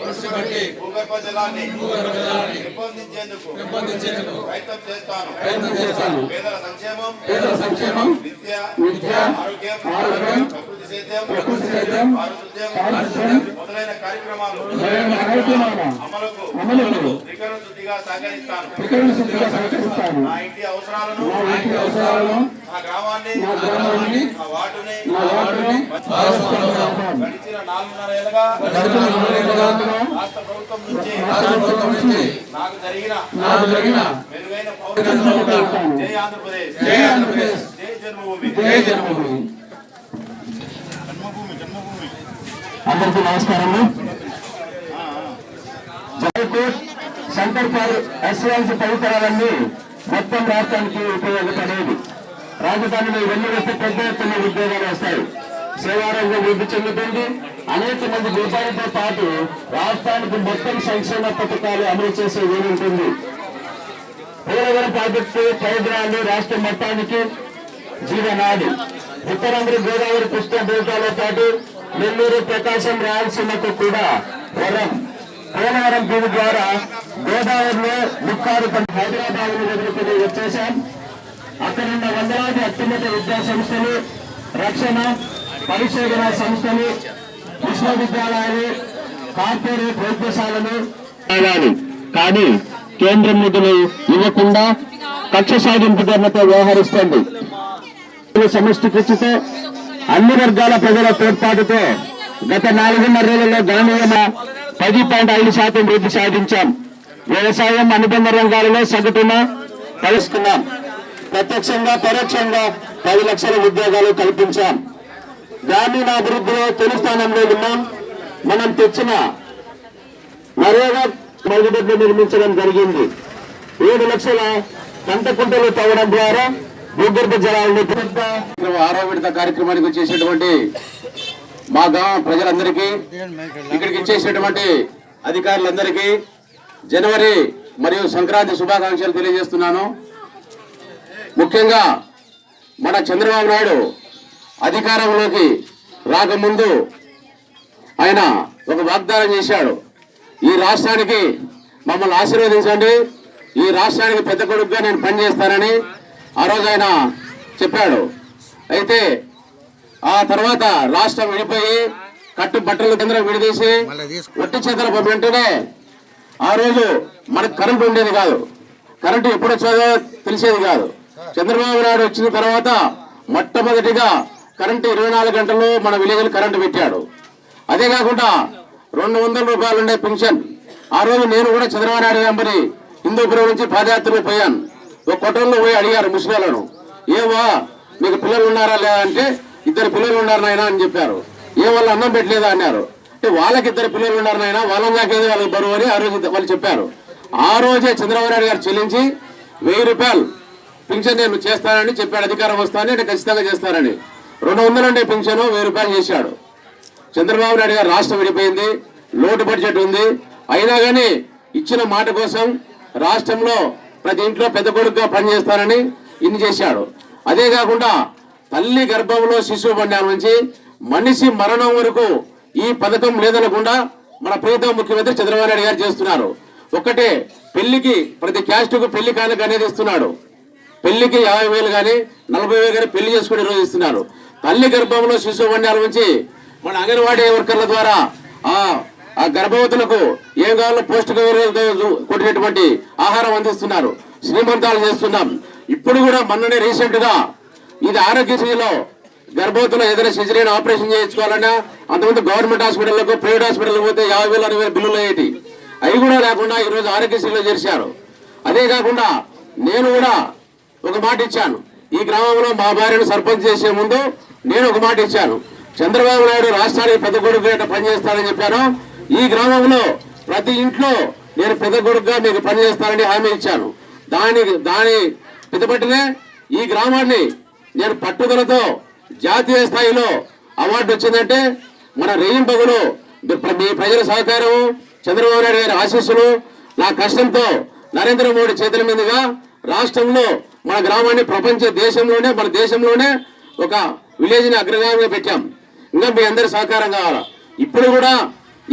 ఒడిసిపట్టి భూగర్భ జలాన్ని పెంపొందించేందుకు ప్రయత్నం చేస్తాను. పేదల సంక్షేమం విద్య ఆరోగ్యం ప్రకృతి సేద్యం పారిశుద్ధ్యం మొదలైన కార్యక్రమాలు అమలుకు త్రికరణ శుద్ధిగా సహకరిస్తాను. నా ఇంటి అవసరాలను నా గ్రామాన్ని నా వార్డుని గడిచిన నాలుగున్నర ఏళ్ళగా రాష్ట్ర ప్రభుత్వం నుంచి నాకు జరిగిన మెరుగైన పౌరత్వం జై ఆంధ్రప్రదేశ్. జై ఆంధ్రప్రదేశ్. జై జన్మభూమి. జై జన్మభూమి జన్మభూమి జన్మభూమి అందరికీ నమస్కారము జైకోట్ సెంటర్ ఫర్ ఎస్ఎల్సి పరికరాలన్నీ మొత్తం రాష్ట్రానికి ఉపయోగపడేది రాజధానిలో ఇవన్నీ వస్తే పెద్ద ఎత్తున ఉద్యోగాలు వస్తాయి. సేవారంగం వృద్ధి చెందుతుంది. అనేక మంది ఉపాధితో పాటు రాష్ట్రానికి మొత్తం సంక్షేమ పథకాలు అమలు చేసే వీలుంటుంది పోలవరం ప్రాజెక్టు ప్రయోజనాలు రాష్ట్ర మొత్తానికి జీవనాడి. ఉత్తరాంధ్ర గోదావరి కృష్ణ డెల్టాలో పాటు నెల్లూరు ప్రకాశం రాయలసీమకు కూడా వరం. పోలవరం దీని ద్వారా గోదావరిలో ముక్కారు పంట హైదరాబాద్ వదులుకొని వచ్చేసాం అక్కడ ఉన్న వందలాది అత్యున్నత విద్యా సంస్థలు రక్షణ పరిశోధన సంస్థలు విశ్వవిద్యాలయాలు కార్పొరేట్ వైద్యశాలలు. కావాలి కానీ కేంద్రం నిధులు ఇవ్వకుండా కక్ష సాధింపు ధరలతో వ్యవహరిస్తోంది. సమష్టి కృషితో అన్ని వర్గాల ప్రజల తోడ్పాటుతో గత నాలుగున్నరేళ్ళలో గణనీయమైన పది పాయింట్ ఐదు శాతం వృద్ధి సాధించాం. వ్యవసాయం అనుబంధ రంగాలలో సగటున కలుసుకున్నాం. ప్రత్యక్షంగా పరోక్షంగా పది లక్షల ఉద్యోగాలు కల్పించాం. గ్రామీణాభివృద్ధిలో తొలి స్థానంలో ఉన్నాం. మనం తెచ్చిన నరేగా మరుగుదొడ్లు నిర్మించడం జరిగింది. ఏడు లక్షల పంట కుంటలు తవ్వడం ద్వారా భూగర్భ జలాలను ఆరో విడత కార్యక్రమానికి వచ్చేసినటువంటి మా గ్రామ ప్రజలందరికీ ఇక్కడికి ఇచ్చేసినటువంటి అధికారులందరికీ జనవరి మరియు సంక్రాంతి శుభాకాంక్షలు తెలియజేస్తున్నాను. ముఖ్యంగా మన చంద్రబాబు నాయుడు అధికారంలోకి రాకముందు ఆయన ఒక వాగ్దానం చేశాడు. ఈ రాష్ట్రానికి మమ్మల్ని ఆశీర్వదించండి. ఈ రాష్ట్రానికి పెద్ద కొడుకుగా నేను పనిచేస్తానని ఆ రోజు ఆయన చెప్పాడు. అయితే ఆ తర్వాత రాష్ట్రం విడిపోయి కట్టు బట్టలు కేంద్రం విడిదీసి ఒట్టి చేతుల వెంటనే ఆ రోజు మనకు కరెంటు ఉండేది కాదు. కరెంటు ఎప్పుడు వచ్చేదో తెలిసేది కాదు. చంద్రబాబు నాయుడు వచ్చిన తర్వాత మొట్టమొదటిగా కరెంటు ఇరవై నాలుగు గంటలు మన విలేజ్లో కరెంటు పెట్టాడు. అదే కాకుండా రెండు వందల రూపాయలు ఉండే పెన్షన్. ఆ రోజు నేను కూడా చంద్రబాబు నాయుడు వెంబడి హిందూపురం నుంచి పాదయాత్రలు పోయాను. ఒక కొట్టంలో పోయి అడిగారు ముస్లింలను ఏవా మీకు పిల్లలు ఉన్నారా లేదా అంటే ఇద్దరు పిల్లలు ఉన్నారు నాయన అని చెప్పారు. ఏ వాళ్ళు అన్నం పెట్టలేదా అన్నారు. అంటే వాళ్ళకి ఇద్దరు పిల్లలు ఉన్నారు నాయన వాళ్ళని దాకేది వాళ్ళకి బరువు అని ఆ రోజు వాళ్ళు చెప్పారు. ఆ రోజే చంద్రబాబు నాయుడు గారు చెల్లించి వెయ్యి రూపాయలు పింఛన్ నేను చేస్తానని చెప్పాడు అధికారం వస్తానని అంటే ఖచ్చితంగా చేస్తానని. రెండు వందలంటే పింఛను వెయ్యి రూపాయలు చేశాడు. చంద్రబాబు నాయుడు గారు రాష్ట్రం విడిపోయింది లోటు బడ్జెట్ ఉంది. అయినా కానీ ఇచ్చిన మాట కోసం రాష్ట్రంలో ప్రతి ఇంట్లో పెద్ద కొడుకుగా పనిచేస్తానని ఇన్ని చేశాడు. అదే కాకుండా తల్లి గర్భంలో శిశువు బండాల నుంచి మనిషి మరణం వరకు ఈ పథకం లేదనకుండా మన ప్రీతం ముఖ్యమంత్రి చంద్రబాబు నాయుడు గారు చేస్తున్నారు. ఒకటే పెళ్ళికి ప్రతి క్యాస్ట్కు పెళ్ళి కానుక అనేది ఇస్తున్నాడు. పెళ్ళికి యాభై వేలు కానీ నలభై వేలు కానీ పెళ్ళి చేసుకుని రోజు ఇస్తున్నారు. తల్లి గర్భంలో శిశువు పండాల నుంచి మన అంగన్వాడీ వర్కర్ల ద్వారా ఆ ఆ గర్భవతులకు ఏం కావాలో పౌష్టిక కొట్టినటువంటి ఆహారం అందిస్తున్నారు. శ్రీమంతాలు చేస్తున్నాం. ఇప్పుడు కూడా మొన్ననే రీసెంట్గా ఇది ఆరోగ్యశ్రీలో గర్భవతులు ఏదైనా సిజరీన్ ఆపరేషన్ చేయించుకోవాలన్నా అంతకుముందు గవర్నమెంట్ హాస్పిటల్లకు ప్రైవేట్ హాస్పిటల్కి పోతే యాభై వేలు అరవై వేలు బిల్లులు అయ్యేటి. అవి కూడా లేకుండా ఈరోజు ఆరోగ్యశ్రీలో చేశారు అదే కాకుండా నేను కూడా ఒక మాట ఇచ్చాను. ఈ గ్రామంలో మా భార్యను సర్పంచ్ చేసే ముందు నేను ఒక మాట ఇచ్చాను. చంద్రబాబు నాయుడు రాష్ట్రానికి పెద్ద కొడుకు పనిచేస్తానని చెప్పాను. ఈ గ్రామంలో ప్రతి ఇంట్లో నేను పెద్ద కొడుకుగా మీకు పనిచేస్తానని హామీ ఇచ్చాను. దాని దాని పెద్దపట్టినే ఈ గ్రామాన్ని నేను పట్టుదలతో జాతీయ స్థాయిలో అవార్డు వచ్చిందంటే మన రేయింపగులు మీ ప్రజల సహకారము చంద్రబాబు నాయుడు గారి ఆశీస్సులు నా కష్టంతో నరేంద్ర మోడీ చేతుల మీదుగా రాష్ట్రంలో మన గ్రామాన్ని ప్రపంచ దేశంలోనే మన దేశంలోనే ఒక విలేజ్ని అగ్రగామిగా పెట్టాం. ఇంకా మీ అందరి సహకారం కావాలా? ఇప్పుడు కూడా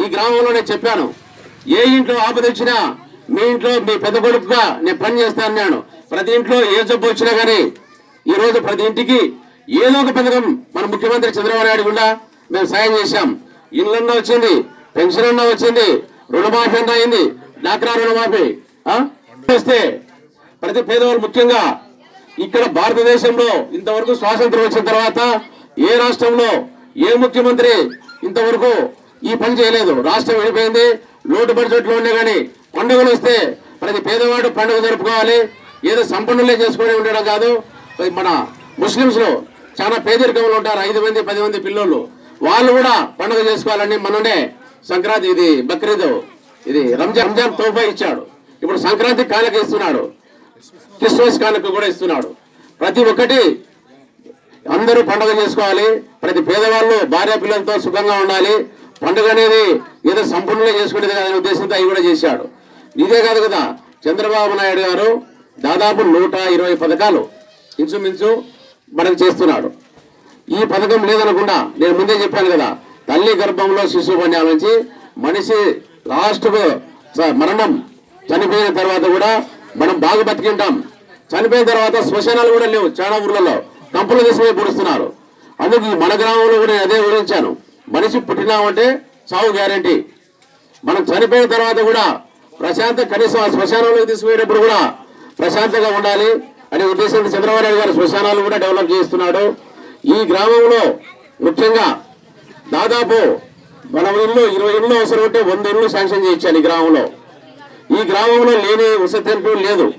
ఈ గ్రామంలో నేను చెప్పాను. ఏ ఇంట్లో ఆపద వచ్చినా మీ ఇంట్లో మీ పెద్ద కొడుకుగా నేను పని చేస్తాను నేను ప్రతి ఇంట్లో ఏ జబ్బు వచ్చినా కానీ ఈరోజు ప్రతి ఇంటికి ఏదో ఒక పథకం మన ముఖ్యమంత్రి చంద్రబాబు నాయుడు కూడా మేము సాయం చేశాం. ఇళ్ళన్నా వచ్చింది పెన్షన్ అన్నా వచ్చింది రుణమాఫీ అన్నా అయింది. డాక్రా రుణమాఫీ వస్తే ప్రతి పేదవాళ్ళు ముఖ్యంగా ఇక్కడ భారతదేశంలో ఇంతవరకు స్వాతంత్రం వచ్చిన తర్వాత ఏ రాష్ట్రంలో ఏ ముఖ్యమంత్రి ఇంతవరకు ఈ పని చేయలేదు. రాష్ట్రం వెళ్ళిపోయింది లోటు బడ్జెట్లో ఉండే కానీ పండుగలు వస్తే ప్రతి పేదవాడు పండుగ జరుపుకోవాలి. ఏదో సంపన్నులే చేసుకొని ఉండడం కాదు. మన ముస్లింస్లో చాలా పేదరికంలో ఉంటారు. ఐదు మంది పది మంది పిల్లలు వాళ్ళు కూడా పండుగ చేసుకోవాలని మననే సంక్రాంతి ఇది బక్రీద్ ఇది రంజాన్ రంజాన్ తోఫా ఇచ్చాడు. ఇప్పుడు సంక్రాంతి కానుక ఇస్తున్నాడు. క్రిస్మస్ కానుక కూడా ఇస్తున్నాడు. ప్రతి ఒక్కటి అందరూ పండుగ చేసుకోవాలి. ప్రతి పేదవాళ్ళు భార్య పిల్లలతో సుఖంగా ఉండాలి. పండుగ అనేది ఏదో సంపూర్ణంగా చేసుకునేది కాదనే ఉద్దేశంతో అవి కూడా చేశాడు. ఇదే కాదు కదా చంద్రబాబు నాయుడు గారు దాదాపు నూట ఇరవై పథకాలు ఇంచుమించు మనకు చేస్తున్నాడు. ఈ పథకం లేదనకుండా నేను ముందే చెప్పాను కదా తల్లి గర్భంలో శిశువు పన్యాల నుంచి మనిషి లాస్ట్ మరణం చనిపోయిన తర్వాత కూడా మనం బాగా బతికింటాం. చనిపోయిన తర్వాత శ్మశానాలు కూడా లేవు చాలా ఊర్లలో. కంపులు తీసుకుపోయి పొడుస్తున్నారు. అందుకు ఈ మన గ్రామంలో కూడా నేను అదే వివరించాను. మనిషి పుట్టినామంటే చావు గ్యారంటీ. మనం చనిపోయిన తర్వాత కూడా ప్రశాంత కనీసం ఆ శ్మశానంలోకి తీసుకునేటప్పుడు కూడా ప్రశాంతంగా ఉండాలి. అనే ఉద్దేశంతో చంద్రబాబు నాయుడు గారు శ్మశానాలు కూడా డెవలప్ చేస్తున్నాడు ఈ గ్రామంలో ముఖ్యంగా దాదాపు మన ఇల్లు ఇరవై ఇళ్ళు అవసరం ఉంటే వంద ఇళ్ళు శాంక్షన్ చేయించాను ఈ గ్రామంలో. ఈ గ్రామంలో లేని వసతి లేదు.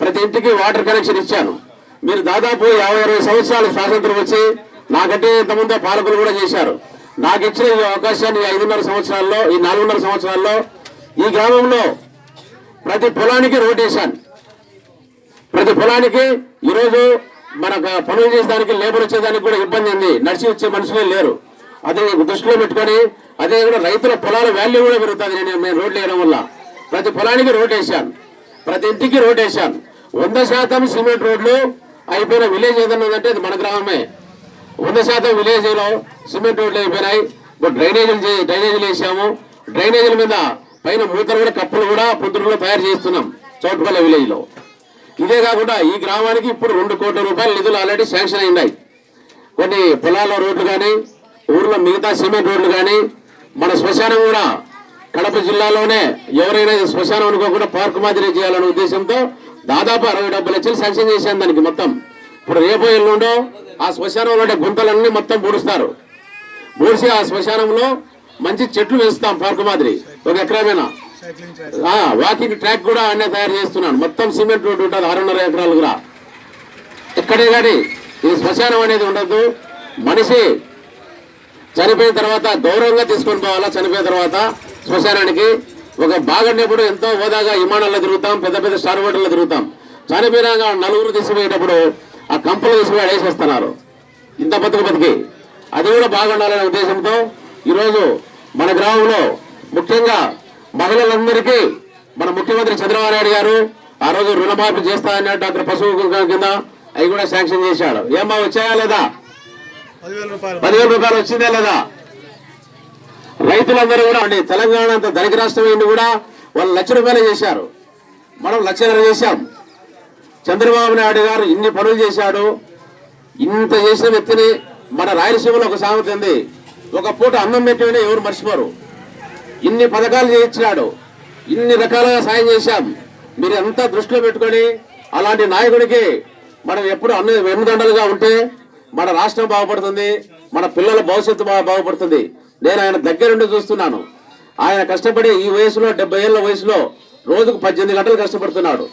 ప్రతి ఇంటికి వాటర్ కనెక్షన్ ఇచ్చాను మీరు దాదాపు యాభై అరవై సంవత్సరాలు స్వాతంత్రం వచ్చి నాకంటే ఇంతకుముందే పాలకులు కూడా చేశారు. నాకు ఇచ్చిన ఈ అవకాశాన్ని ఈ ఐదున్నర సంవత్సరాల్లో ఈ నాలుగున్నర సంవత్సరాల్లో ఈ గ్రామంలో ప్రతి పొలానికి రోడ్ వేశాను ప్రతి పొలానికి ఈరోజు మన పనులు చేసేదానికి లేబర్ వచ్చేదానికి కూడా ఇబ్బంది ఉంది. నడిచి వచ్చే మనుషులే లేరు. అదే దృష్టిలో పెట్టుకొని అదే కూడా రైతుల పొలాల వాల్యూ కూడా పెరుగుతుంది. నేను మేము రోడ్లు వేయడం వల్ల ప్రతి పొలానికి రోడ్ వేశాను ప్రతి ఇంటికి రోడ్ వేశాను వంద శాతం సిమెంట్ రోడ్లు అయిపోయిన విలేజ్ ఏదన్నా ఉందంటే అది మన గ్రామమే. వంద శాతం విలేజ్లో సిమెంట్ రోడ్లు అయిపోయినాయి. డ్రైనేజీలు డ్రైనేజీలు వేసాము. డ్రైనేజీల మీద పైన మూతలు కూడా కప్పులు కూడా పొద్దులో తయారు చేస్తున్నాం చౌటుపల్లి విలేజ్లో. ఇదే కాకుండా ఈ గ్రామానికి ఇప్పుడు రెండు కోట్ల రూపాయల నిధులు ఆల్రెడీ శాంక్షన్ అయినాయి. కొన్ని పొలాల రోడ్లు కానీ ఊర్లో మిగతా సిమెంట్ రోడ్లు కానీ మన శ్మశానం కూడా కడప జిల్లాలోనే ఎవరైనా శ్మశానం అనుకోకుండా పార్క్ మాదిరి చేయాలనే ఉద్దేశంతో దాదాపు అరవై డెబ్బై లక్షలు శాంక్షన్ చేశాను దానికి మొత్తం. ఇప్పుడు రేపు ఎల్లుండో ఆ శ్మశానంలో ఉండే గుంతలన్నీ మొత్తం పూడుస్తారు. పూడ్చి ఆ శ్మశానంలో మంచి చెట్లు వేస్తాం పార్క్ మాదిరి. ఒక ఎకరమేనా? వాకింగ్ ట్రాక్ కూడా అన్నీ తయారు చేస్తున్నాను మొత్తం సిమెంట్ రోడ్డు ఉంటుంది ఆరున్నర ఎకరాలు కూడా. ఎక్కడే కానీ ఈ శ్మశానం అనేది ఉండదు. మనిషి చనిపోయిన తర్వాత గౌరవంగా తీసుకొని పోవాలా? చనిపోయిన తర్వాత శ్మశానానికి ఒక బాగున్నప్పుడు ఎంతో హోదాగా విమానాల్లో తిరుగుతాం పెద్ద పెద్ద స్టార్ హోటల్లో తిరుగుతాం. చనిపోయినాక నలుగురు తీసుకుపోయేటప్పుడు ఆ కంపలు తీసుకుపోయి అడేసేస్తున్నారు ఇంత బతుకు బతికి. అది కూడా బాగుండాలనే ఉద్దేశంతో ఈరోజు మన గ్రామంలో ముఖ్యంగా మహిళలందరికీ మన ముఖ్యమంత్రి చంద్రబాబు నాయుడు గారు ఆ రోజు రుణమాఫీ చేస్తా అన్నాడు డాక్టర్ పశువు కింద. అవి కూడా శాంక్షన్ చేశాడు. ఏమా వచ్చాయా లేదా? పదివేల రూపాయలు వచ్చిందా లేదా? రైతులందరూ కూడా అండి తెలంగాణ అంత ధనిక రాష్ట్రం అయింది కూడా వాళ్ళు లక్ష రూపాయలు చేశారు. మనం లక్షన్నర చేశాం. చంద్రబాబు నాయుడు గారు ఇన్ని పనులు చేశాడు ఇంత చేసిన వ్యక్తిని మన రాయలసీమలో ఒక సామెత ఉంది. ఒక పూట అన్నం పెట్టిన ఎవరు మర్చిపోరు. ఇన్ని పథకాలు చేయించినాడు ఇన్ని రకాలుగా సాయం చేశాం. మీరు ఎంత దృష్టిలో పెట్టుకొని అలాంటి నాయకుడికి మనం ఎప్పుడు అన్ని వెన్నుదండలుగా ఉంటే మన రాష్ట్రం బాగుపడుతుంది మన పిల్లల భవిష్యత్తు బాగుపడుతుంది. నేను ఆయన దగ్గరుండి చూస్తున్నాను. ఆయన కష్టపడి ఈ వయసులో డెబ్బై ఏళ్ళ వయసులో రోజుకు పద్దెనిమిది గంటలు కష్టపడుతున్నాడు.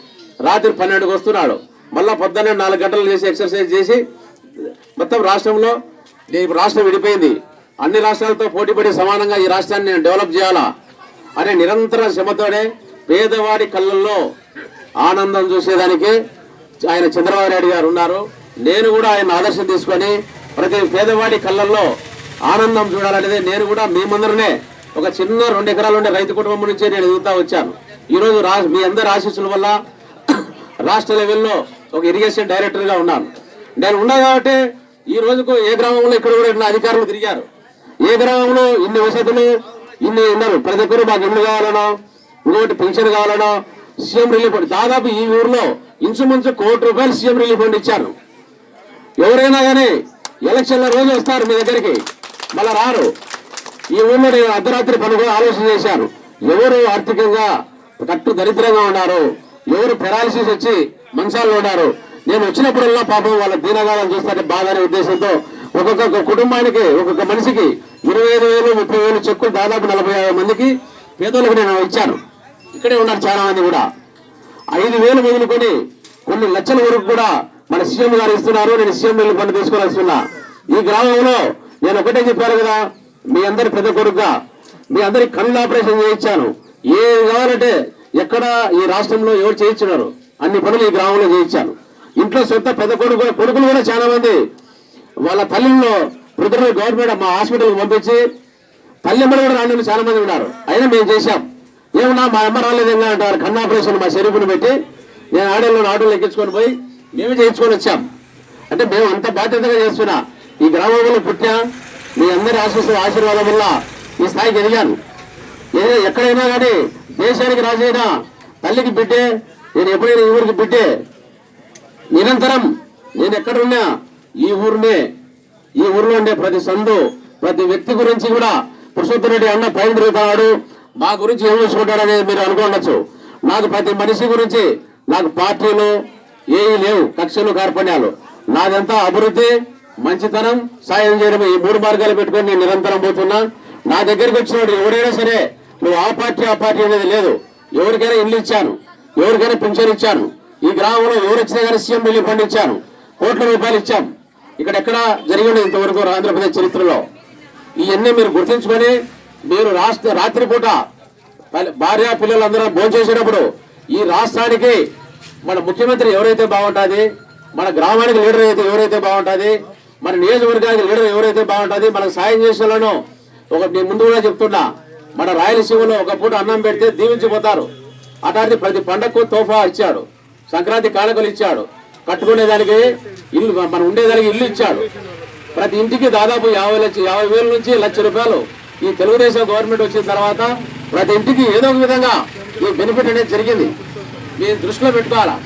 రాత్రి పన్నెండుకి వస్తున్నాడు. మళ్ళీ పొద్దున్నే నాలుగు గంటలు చేసి ఎక్సర్సైజ్ చేసి మొత్తం రాష్ట్రంలో ఇప్పుడు రాష్ట్రం విడిపోయింది. అన్ని రాష్ట్రాలతో పోటీపడి సమానంగా ఈ రాష్ట్రాన్ని నేను డెవలప్ చేయాలా అనే నిరంతర శ్రమతోనే పేదవాడి కళ్ళల్లో ఆనందం చూసేదానికి ఆయన చంద్రబాబు నాయుడు గారు ఉన్నారు. నేను కూడా ఆయన ఆదర్శం తీసుకొని ప్రతి పేదవాడి కళ్ళల్లో ఆనందం చూడాలనేది నేను కూడా మీ ముందరనే ఒక చిన్న రెండు ఎకరాలు ఉండే రైతు కుటుంబం నుంచే నేను ఎదుగుతా వచ్చాను. ఈరోజు రా మీ అందరి ఆశీస్సుల వల్ల రాష్ట్ర లెవెల్లో ఒక ఇరిగేషన్ డైరెక్టర్గా ఉన్నాను. నేను ఉన్నా కాబట్టి ఈ రోజుకు ఏ గ్రామంలో ఇక్కడ కూడా ఇట్లా అధికారులు తిరిగారు. ఏ గ్రామంలో ఇన్ని వసతులు ఇన్ని ఉన్నారు? ప్రతి ఒక్కరు మాకు ఇల్లు కావాలనో ఇంకొకటి పెన్షన్ కావాలనో సీఎం రిలీఫ్ ఫండ్. దాదాపు ఈ ఊర్లో ఇంచుమించు కోటి రూపాయలు సీఎం రిలీఫ్ ఫండ్ ఇచ్చారు. ఎవరైనా కానీ ఎలక్షన్ల రోజు వస్తారు మీ దగ్గరికి మళ్ళా రారు. ఈ ఊళ్ళో నేను అర్ధరాత్రి పనులు ఆలోచన చేశాను. ఎవరు ఆర్థికంగా కట్టు దరిద్రంగా ఉన్నారు? ఎవరు పెరాలసిస్ వచ్చి మంచాల్లో ఉన్నారు? నేను వచ్చినప్పుడల్లా పాపం వాళ్ళ దీనగాలను చూస్తారంటే బాధ అనే ఉద్దేశంతో ఒక్కొక్క కుటుంబానికి ఒక్కొక్క మనిషికి ఇరవై ఐదు వేలు ముప్పై వేలు చెక్కులు దాదాపు నలభై యాభై మందికి పేదలకు నేను ఇచ్చాను. ఇక్కడే ఉన్నారు చాలా మంది కూడా. ఐదు వేలు మిగులుకొని కొన్ని లక్షల వరకు కూడా మన సీఎం గారు ఇస్తున్నారు. నేను సీఎం వెళ్ళి పని తీసుకొని వస్తున్నా ఈ గ్రామంలో నేను ఒకటే చెప్పాను కదా మీ అందరి పెద్ద కొడుకుగా మీ అందరి కళ్ళు ఆపరేషన్ చేయించాను. ఏం కావాలంటే ఎక్కడ ఈ రాష్ట్రంలో ఎవరు చేయించున్నారు అన్ని పనులు ఈ గ్రామంలో చేయించారు. ఇంట్లో సొంత పెద్ద కొడుకు కొడుకులు కూడా చాలా మంది. వాళ్ళ తల్లిలో వృద్ధులు గవర్నమెంట్ మా హాస్పిటల్కి పంపించి పల్లెమ్మడి కూడా రాని చాలా మంది ఉన్నారు. అయినా మేము చేశాం. ఏమన్నా మా అమ్మ రాలేదు అంటారు కన్ను ఆపరేషన్ మా షరీఫ్ని పెట్టి నేను ఆడల్లో ఆటోలు ఎక్కించుకొని పోయి మేమే చేయించుకొని వచ్చాం. అంటే మేము అంత బాధ్యతగా చేస్తున్నా. ఈ గ్రామంలో పుట్టా మీ అందరి ఆశీస్సు ఆశీర్వాదం వల్ల ఈ స్థాయికి ఎదిగాను. ఏ- ఎక్కడైనా కానీ దేశానికి రాజయ్య తల్లికి బిడ్డే నేను ఎప్పుడైనా ఈ ఊరికి బిడ్డే. నిరంతరం నేను ఎక్కడున్నా ఈ ఊరినే ఈ ఊరిలో ఉండే ప్రతి సందు ప్రతి వ్యక్తి గురించి కూడా పురుషోత్తమ రెడ్డి అన్న పైన తిరుగుతున్నాడు. మా గురించి ఏం చూసుకుంటాడనేది మీరు అనుకోండొచ్చు నాకు ప్రతి మనిషి గురించి నాకు పార్టీలు ఏవి లేవు కక్షలు కార్పణ్యాలు. నాదంతా అభివృద్ధి మంచితనం సాయం చేయడం ఈ మూడు మార్గాలు పెట్టుకొని నేను నిరంతరం పోతున్నా. నా దగ్గరికి వచ్చినప్పుడు ఎవరైనా సరే నువ్వు ఆ పార్టీ ఆ పార్టీ అనేది లేదు. ఎవరికైనా ఇల్లు ఇచ్చాను. ఎవరికైనా పింఛన్ ఇచ్చాను. ఈ గ్రామంలో ఎవరు వచ్చినా కానీ సీఎం రిలీఫ్ ఫండ్ ఇచ్చాను కోట్ల రూపాయలు ఇచ్చాం. ఇక్కడ ఎక్కడా జరిగింది ఇంతవరకు ఆంధ్రప్రదేశ్ చరిత్రలో. ఇవన్నీ మీరు గుర్తించుకొని మీరు రాష్ట్ర రాత్రిపూట భార్య పిల్లలందరూ భోజనం చేసేటప్పుడు ఈ రాష్ట్రానికి మన ముఖ్యమంత్రి ఎవరైతే బాగుంటుంది మన గ్రామానికి లీడర్ అయితే ఎవరైతే బాగుంటుంది మన నియోజకవర్గానికి లీడర్ ఎవరైతే బాగుంటుంది మనకు సాయం చేసేవాళ్ళను ఒక నేను ముందు కూడా చెప్తున్నా. మన రాయలసీమలో ఒక పూట అన్నం పెడితే దీవించిపోతారు. అటాంటి ప్రతి పండగకు తోఫా ఇచ్చాడు. సంక్రాంతి కానుకలు ఇచ్చాడు. కట్టుకునేదానికి ఇల్లు మనం ఉండేదానికి ఇల్లు ఇచ్చాడు. ప్రతి ఇంటికి దాదాపు యాభై లక్ష యాభై వేల నుంచి లక్ష రూపాయలు ఈ తెలుగుదేశం గవర్నమెంట్ వచ్చిన తర్వాత ప్రతి ఇంటికి ఏదో ఒక విధంగా ఈ బెనిఫిట్ అనేది జరిగింది. మీరు దృష్టిలో పెట్టుకోవాలా?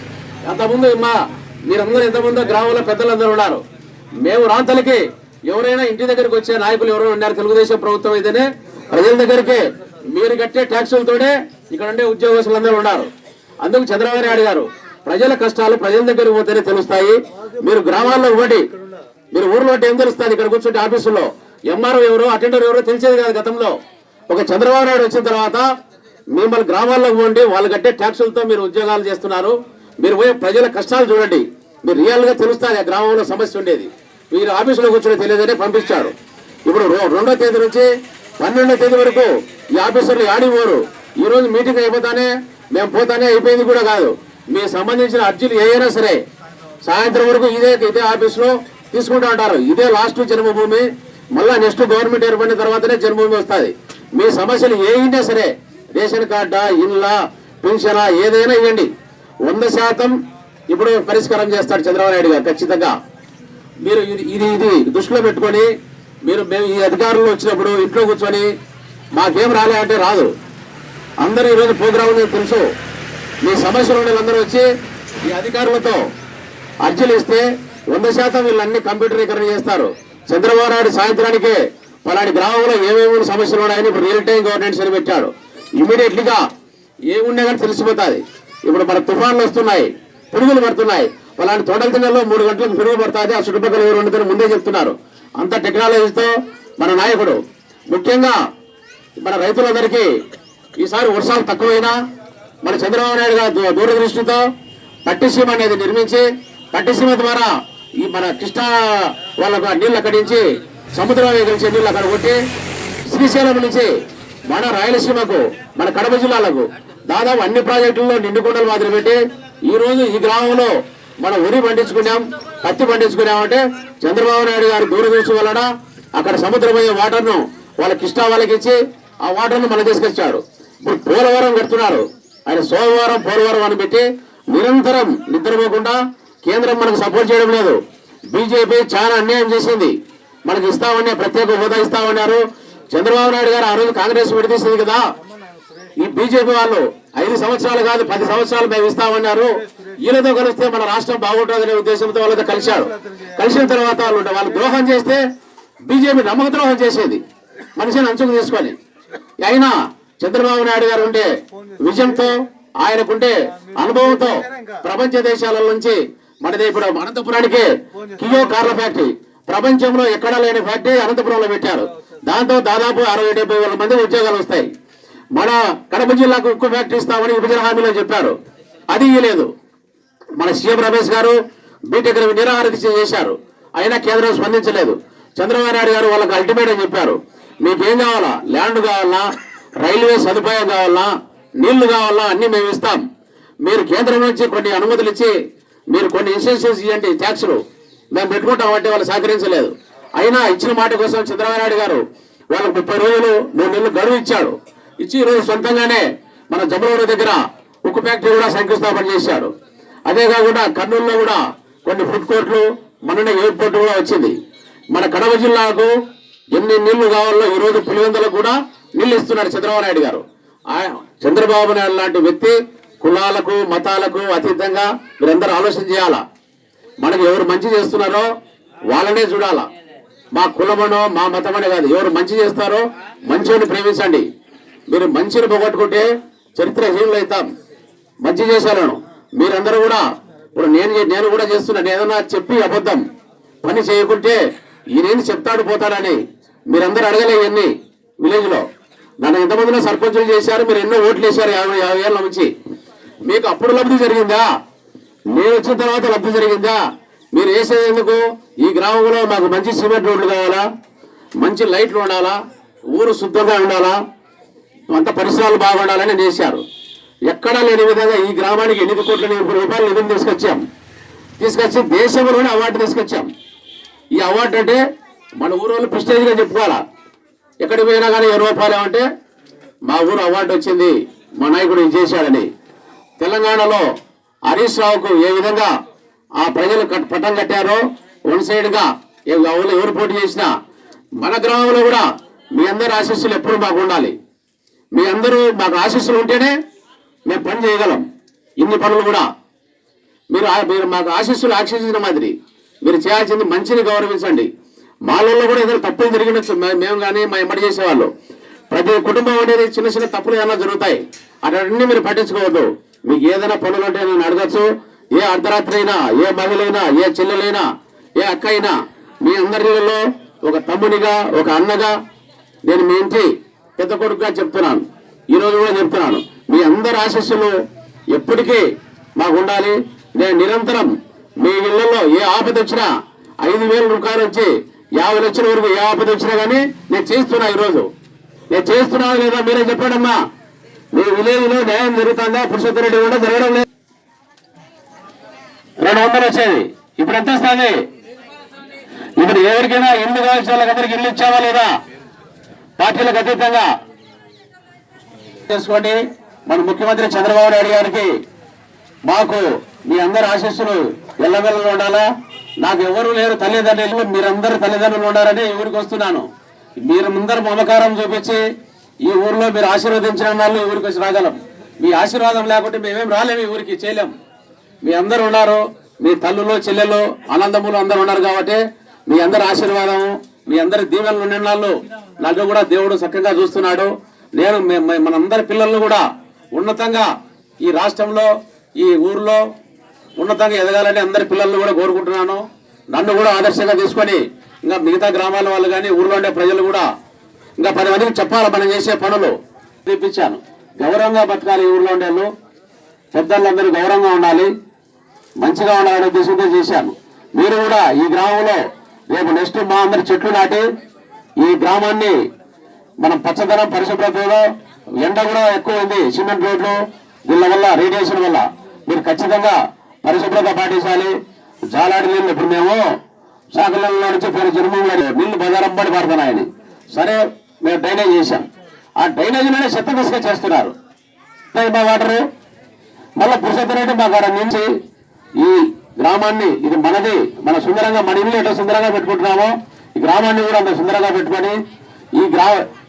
అంతకుముందు మా మీరందరూ ఎంతమందో గ్రామంలో పెద్దలందరూ ఉన్నారు. మేము రాంతలకి ఎవరైనా ఇంటి దగ్గరికి వచ్చే నాయకులు ఎవరైనా ఉన్నారు తెలుగుదేశం ప్రభుత్వం అయితేనే ప్రజల దగ్గరికి మీరు కట్టే ట్యాక్సులతోనే ఇక్కడ ఉండే ఉద్యోగస్తులందరూ ఉన్నారు. అందుకు చంద్రబాబు నాయుడు గారు ప్రజల కష్టాలు ప్రజల దగ్గర పోతేనే తెలుస్తాయి. మీరు గ్రామాల్లో ఇవ్వండి మీరు ఊర్లో ఏం తెలుస్తుంది? ఇక్కడ కూర్చుంటే ఆఫీసులో ఎంఆర్ఓ ఎవరో అటెండర్ ఎవరో తెలిసేది కాదు గతంలో. ఒక చంద్రబాబు నాయుడు వచ్చిన తర్వాత మిమ్మల్ని గ్రామాల్లోకి పోండి వాళ్ళు కట్టే ట్యాక్సులతో మీరు ఉద్యోగాలు చేస్తున్నారు. మీరు పోయి ప్రజల కష్టాలు చూడండి. మీరు రియల్గా ఆ గ్రామంలో సమస్య ఉండేది. మీరు ఆఫీసులో కూర్చొని తెలియదని పంపించారు ఇప్పుడు రెండో తేదీ నుంచి పన్నెండో తేదీ వరకు ఈ ఆఫీసర్లు ఆడిపోరు. ఈ రోజు మీటింగ్ అయిపోతానే మేము పోతానే అయిపోయింది కూడా కాదు. మీ సంబంధించిన అర్జీలు ఏవైనా సరే సాయంత్రం వరకు ఇదే ఇదే ఆఫీసులో తీసుకుంటూ ఉంటారు. ఇదే లాస్ట్ జన్మభూమి. మళ్ళా నెక్స్ట్ గవర్నమెంట్ ఏర్పడిన తర్వాతనే జన్మభూమి వస్తుంది. మీ సమస్యలు ఏమైనా సరే రేషన్ కార్డా ఇళ్ళ పెన్షనా ఏదైనా ఇవ్వండి. వంద శాతం ఇప్పుడు పరిష్కారం చేస్తాడు చంద్రబాబు నాయుడు గారు ఖచ్చితంగా. మీరు ఇది ఇది ఇది దృష్టిలో పెట్టుకొని మీరు మేము ఈ అధికారంలో వచ్చినప్పుడు ఇంట్లో కూర్చొని మాకేం రాలే అంటే రాదు. అందరూ ఈరోజు ప్రోగ్రామ్ తెలుసు. మీ సమస్యలు ఉండే వచ్చి ఈ అధికారులతో అర్జీలు ఇస్తే వంద శాతం వీళ్ళన్ని కంప్యూటరీకరణ చేస్తారు. చంద్రబాబు నాయుడు సాయంత్రానికే పలాంటి గ్రామంలో ఏమేమి సమస్యలు ఉన్నాయని ఇప్పుడు రియల్ టైం గవర్నెన్స్ అని పెట్టాడు. ఇమీడియట్లీగా ఏమున్నా కానీ తెలిసిపోతుంది. ఇప్పుడు మన తుఫాన్లు వస్తున్నాయి పురుగులు పడుతున్నాయి. అలాంటి తోటల జిల్లాలో మూడు గంటలకు పిడుగు పడుతుంది. ఆ చుట్టుపక్కల ఎవరు ఉండదని ముందే చెప్తున్నారు. అంత టెక్నాలజీతో మన నాయకుడు ముఖ్యంగా మన రైతులందరికీ ఈసారి వర్షాలు తక్కువైనా మన చంద్రబాబు నాయుడు గారు దూ- దూరదృష్టితో పట్టిసీమ అనేది నిర్మించి పట్టిసీమ ద్వారా ఈ మన కృష్ణా వాళ్ళకు ఆ నీళ్ళు అక్కడి నుంచి సముద్రం ఎగిరించే నీళ్ళు అక్కడ కొట్టి శ్రీశైలం నుంచి మన రాయలసీమకు మన కడప జిల్లాలకు దాదాపు అన్ని ప్రాజెక్టుల్లో నిండుకొండలు మాదిరి పెట్టి ఈ రోజు ఈ గ్రామంలో మనం వరి పండించుకున్నాం పత్తి పండించుకున్నామంటే చంద్రబాబు నాయుడు గారి దూరదృష్టి వలన అక్కడ సముద్రమయ్యే వాటర్ను వాళ్ళకి ఇష్టం వాళ్ళకి ఇచ్చి ఆ వాటర్ను మన తీసుకొచ్చాడు. ఇప్పుడు పోలవరం కడుతున్నారు. ఆయన సోమవారం పోలవరం అని పెట్టి నిరంతరం నిద్రపోకుండా కేంద్రం మనకు సపోర్ట్ చేయడం లేదు. బీజేపీ చాలా అన్యాయం చేసింది. మనకి ఇస్తామని ప్రత్యేక హోదా ఇస్తామన్నారు. చంద్రబాబు నాయుడు గారు ఆ రోజు కాంగ్రెస్ విడదీసింది కదా. ఈ బీజేపీ వాళ్ళు ఐదు సంవత్సరాలు కాదు పది సంవత్సరాలు మేము ఇస్తామన్నారు. వీళ్ళతో కలిస్తే మన రాష్ట్రం బాగుంటుందనే ఉద్దేశంతో వాళ్ళతో కలిశారు కలిసిన తర్వాత వాళ్ళు వాళ్ళు ద్రోహం చేస్తే బీజేపీ నమ్మక ద్రోహం చేసేది. మనిషిని అంచుకు తీసుకొని. అయినా చంద్రబాబు నాయుడు గారు ఉండే విజయంతో ఆయనకుండే అనుభవంతో ప్రపంచ దేశాల నుంచి మనది ఇప్పుడు అనంతపురానికి కియో కార్ల ఫ్యాక్టరీ. ప్రపంచంలో ఎక్కడా లేని ఫ్యాక్టరీ అనంతపురంలో పెట్టారు. దాంతో దాదాపు అరవై డెబ్బై వేల మంది ఉద్యోగాలు వస్తాయి. మన కడప జిల్లాకు ఉక్కు ఫ్యాక్టరీ ఇస్తామని విభజన హామీలో చెప్పారు. అది ఇయ్యలేదు. మన సీఎం రమేష్ గారు బీటెక్ నిరాహార దీక్ష చేశారు. అయినా కేంద్రం స్పందించలేదు. చంద్రబాబు నాయుడు గారు వాళ్ళకి అల్టిమేటం చెప్పారు. మీకేం కావాలా? ల్యాండ్ కావాలా? రైల్వే సదుపాయం కావాలా? నీళ్ళు కావాలా? అన్ని మేము ఇస్తాం. మీరు కేంద్రం నుంచి కొన్ని అనుమతులు ఇచ్చి మీరు కొన్ని ఇన్సెన్షన్స్ ఇవ్వండి ట్యాక్స్లు. మేము పెట్టుకుంటామంటే వాళ్ళు సహకరించలేదు. అయినా ఇచ్చిన మాట కోసం చంద్రబాబు నాయుడు గారు వాళ్ళకి ముప్పై రోజులు మూడు నెలలు గడువు ఇచ్చాడు. ఇచ్చి ఈ రోజు సొంతంగానే మన జమలూరు దగ్గర ఉక్కు ఫ్యాక్టరీ కూడా శంకుస్థాపన చేశాడు అదే కాకుండా కర్నూలులో కూడా కొన్ని ఫుడ్ కోర్టులు మొన్ననే ఎయిర్పోర్ట్ కూడా వచ్చింది. మన కడప జిల్లాకు ఎన్ని నీళ్ళు కావాలో ఈ రోజు పులివెందులకు కూడా నీళ్ళు ఇస్తున్నారు చంద్రబాబు నాయుడు గారు. చంద్రబాబు నాయుడు లాంటి వ్యక్తి కులాలకు మతాలకు అతీతంగా మీరందరూ ఆలోచన చేయాలా? మనకు ఎవరు మంచి చేస్తున్నారో వాళ్ళనే చూడాలా? మా కులమనో మా మతమనే కాదు ఎవరు మంచి చేస్తారో మంచిని ప్రేమించండి. మీరు మంచిని పోగొట్టుకుంటే చరిత్రహీనులు అవుతాం మంచి చేశాను మీరందరూ కూడా ఇప్పుడు నేను నేను కూడా చేస్తున్నాను ఏదన్నా చెప్పి అబద్ధం. పని చేయకుంటే ఈయనేంది చెప్తాడు పోతాడని మీరందరూ అడగలే ఇవన్నీ విలేజ్లో. నన్ను ఎంతమందిలో సర్పంచులు చేశారు మీరు ఎన్నో ఓట్లు వేశారు యాభై యాభై ఏళ్ళ నుంచి. మీకు అప్పుడు లబ్ధి జరిగిందా? నేను వచ్చిన తర్వాత లబ్ధి జరిగిందా? మీరు వేసేది ఎందుకు ఈ గ్రామంలో మాకు మంచి సిమెంట్ రోడ్లు కావాలా? మంచి లైట్లు ఉండాలా? ఊరు శుద్ధంగా ఉండాలా? అంత పరిసరాలు బాగుండాలని చేశారు. ఎక్కడా లేని విధంగా ఈ గ్రామానికి ఎనిమిది కోట్ల ఎనిమిది రూపాయలు నిధులు తీసుకొచ్చాం. తీసుకొచ్చి దేశంలోనే అవార్డు తీసుకొచ్చాం. ఈ అవార్డు అంటే మన ఊరు వాళ్ళు ప్రెస్టేజ్గా చెప్పుకోవాలా? ఎక్కడికి పోయినా కానీ ఎవరు రూపాయలు అంటే మా ఊరు అవార్డు వచ్చింది మా నాయకుడు చేశాడని. తెలంగాణలో హరీష్ రావుకు ఏ విధంగా ఆ ప్రజలు కట్- పట్టం కట్టారో వన్ సైడ్గా ఏ- ఎవరు ఎవరు పోటీ చేసినా మన గ్రామంలో కూడా మీ అందరి ఆశీస్సులు ఎప్పుడు మాకు ఉండాలి. మీ అందరూ మాకు ఆశీస్సులు ఉంటేనే మేము పని చేయగలం. ఇన్ని పనులు కూడా. మీరు మీరు మాకు ఆశీస్సులు ఆశీర్వదించిన మాదిరి. మీరు చేయాల్సింది మంచిని గౌరవించండి. మాలో కూడా ఏదైనా తప్పులు జరిగినచ్చు మేము కానీ మా ఎంబడి చేసేవాళ్ళు. ప్రతి కుటుంబం అనేది చిన్న చిన్న తప్పులు ఏమైనా జరుగుతాయి. అటన్నీ మీరు పట్టించుకోవద్దు. మీకు ఏదైనా పనులు ఉంటే నేను అడగచ్చు. ఏ అర్ధరాత్రి అయినా ఏ మహిళైనా ఏ చెల్లెలైనా ఏ అక్క అయినా మీ అందరిలో ఒక తమ్మునిగా ఒక అన్నగా నేను మీ ఇంటి పెద్ద కొడుకుగా చెప్తున్నాను. ఈరోజు కూడా చెప్తున్నాను. మీ అందరి ఆశస్సులు ఎప్పటికీ మాకు ఉండాలి. నేను నిరంతరం మీ ఇళ్ళలో ఏ ఆపద వచ్చినా ఐదు వేల రూపాయలు వచ్చి యాభై లక్షల వరకు ఏ ఆపద వచ్చినా కానీ నేను చేస్తున్నా ఈరోజు నేను చేస్తున్నా లేదా మీరే చెప్పాడమ్మా మీ విలేజ్లో న్యాయం జరుగుతుందా? పురుషోత్తమ రెడ్డి కూడా జరగడం లేదు. రెండు వందలు వచ్చేది. ఇప్పుడు ఎంత వస్తుంది? ఇప్పుడు ఎవరికైనా ఇల్లు కావాల్సిన వాళ్ళకి ఇల్లు ఇచ్చావా లేదా? పార్టీలకు అతీతంగా. చేసుకోండి మన ముఖ్యమంత్రి చంద్రబాబు నాయుడు గారికి మాకు మీ అందరి ఆశీస్సులు ఎల్లవెల్లలో ఉండాలా? నాకు ఎవరు లేరు తల్లిదండ్రులు మీరందరూ తల్లిదండ్రులు ఉండాలని ఊరికి వస్తున్నాను. మీరు ముందర మమకారం చూపించి ఈ ఊర్లో మీరు ఆశీర్వదించిన వాళ్ళు ఈ ఊరికి వచ్చి రాగలం. మీ ఆశీర్వాదం లేకుంటే మేమేం రాలేము ఈ ఊరికి చేయలేం. మీ అందరు ఉన్నారు మీ తల్లులు చెల్లెలు ఆనందములు అందరు ఉన్నారు కాబట్టి మీ అందరి ఆశీర్వాదం మీ అందరి దీవెనలు నిన్నాళ్ళు నాకు కూడా దేవుడు చక్కగా చూస్తున్నాడు. నేను మనందరి పిల్లలను కూడా ఉన్నతంగా ఈ రాష్ట్రంలో ఈ ఊర్లో ఉన్నతంగా ఎదగాలని అందరి పిల్లలను కూడా కోరుకుంటున్నాను. నన్ను కూడా ఆదర్శంగా తీసుకొని ఇంకా మిగతా గ్రామాల వాళ్ళు కానీ ఊర్లో ఉండే ప్రజలు కూడా ఇంకా పది మందికి చెప్పాలి మనం చేసే పనులు? తెప్పించాను గౌరవంగా బతకాలి ఊర్లో ఉండే వాళ్ళు. పెద్దలందరూ గౌరవంగా ఉండాలి. మంచిగా ఉండాలనే ఉద్దేశంతో చేశాను. మీరు కూడా ఈ గ్రామంలో రేపు నెక్స్ట్ మా అందరి చెట్లు నాటి ఈ గ్రామాన్ని మనం పచ్చదనం పరిశుభ్రతలో ఎండ కూడా ఎక్కువ ఉంది సిమెంట్ రోడ్లు దీని వల్ల రేడియేషన్ వల్ల. మీరు ఖచ్చితంగా పరిశుభ్రత పాటించాలి. జాలాడి నీళ్ళు ఇప్పుడు మేము శాఖలలో నుంచి పోయిన జన్మంలో నీళ్ళు బజారంబడి పడుతున్నాయని. సరే మేము డ్రైనేజ్ చేశాం. ఆ డ్రైనేజీలోనే చెత్త తీసుకొని చేస్తున్నారు. మా వాటరు? మళ్ళీ పురుషోత్తరెడ్డి మా గారి నుంచి ఈ గ్రామాన్ని ఇది మనది మన సుందరంగా మన ఇల్లు ఎట్లా సుందరంగా పెట్టుకుంటున్నామో ఈ గ్రామాన్ని కూడా అంత సుందరంగా పెట్టుకొని ఈ గ్రా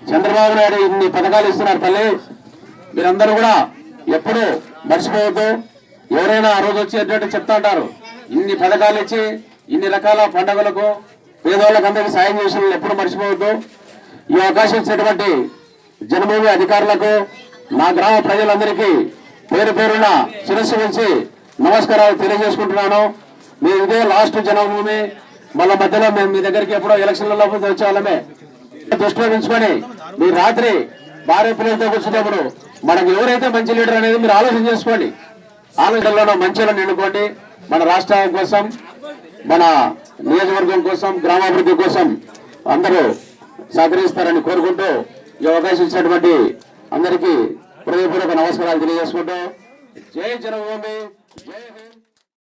చంద్రబాబు నాయుడు ఇన్ని పథకాలు ఇస్తున్నారు తల్లి. మీరందరూ కూడా ఎప్పుడు మర్చిపోవద్దు. ఎవరైనా ఆ రోజు వచ్చి చెప్తా ఉంటారు ఇన్ని పథకాలు ఇచ్చి ఇన్ని రకాల పండుగలకు పేదవాళ్ళకి అందరికీ సాయం చేసిన వాళ్ళు ఎప్పుడు మర్చిపోవద్దు. ఈ అవకాశం ఇచ్చినటువంటి జనభూమి అధికారులకు నా గ్రామ ప్రజలందరికీ పేరు పేరున శిరస్సు ఉంచి నమస్కారాలు తెలియజేసుకుంటున్నాను. మీరు ఇదే లాస్ట్ జనభూమి మళ్ళీ మధ్యలో మేము మీ దగ్గరికి ఎప్పుడో ఎలక్షన్లలో వచ్చే వాళ్ళమే దృష్టిలో ఉంచుకొని మీరు రాత్రి భార్య పిల్లలతో కూర్చున్నప్పుడు మనకు ఎవరైతే మంచి లీడర్ అనేది మీరు ఆలోచన చేసుకోండి. ఆలోచనలోనూ మంచిలో నిండుకోండి. మన రాష్ట్రం కోసం మన నియోజకవర్గం కోసం గ్రామాభివృద్ధి కోసం అందరూ సహకరిస్తారని కోరుకుంటూ ఈ అవకాశం ఇచ్చినటువంటి అందరికీ హృదయపూర్వక నమస్కారాలు తెలియజేసుకుంటూ జై జనభూమి జై హింద్